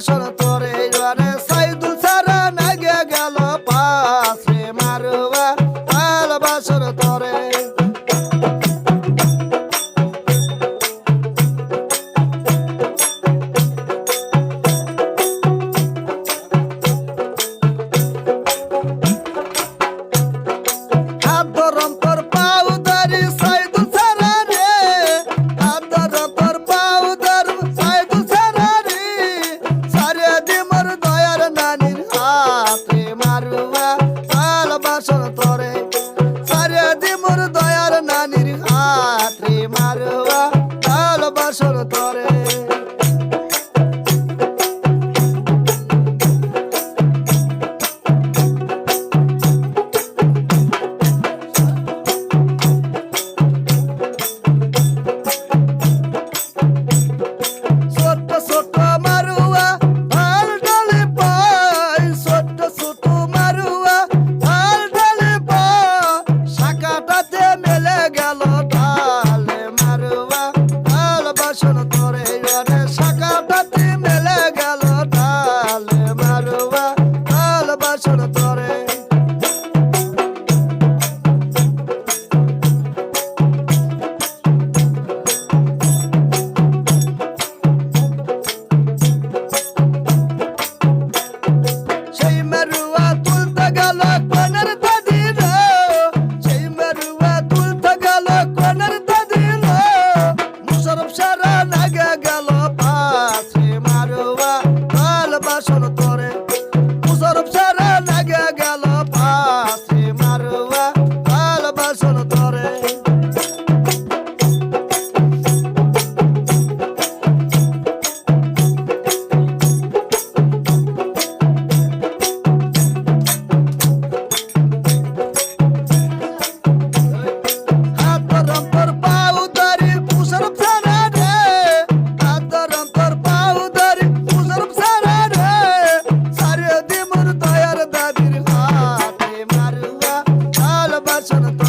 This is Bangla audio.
solo tú. দি মোর দয়ার নানির হাত রে মারবা ভালোবাসর তরে। trying to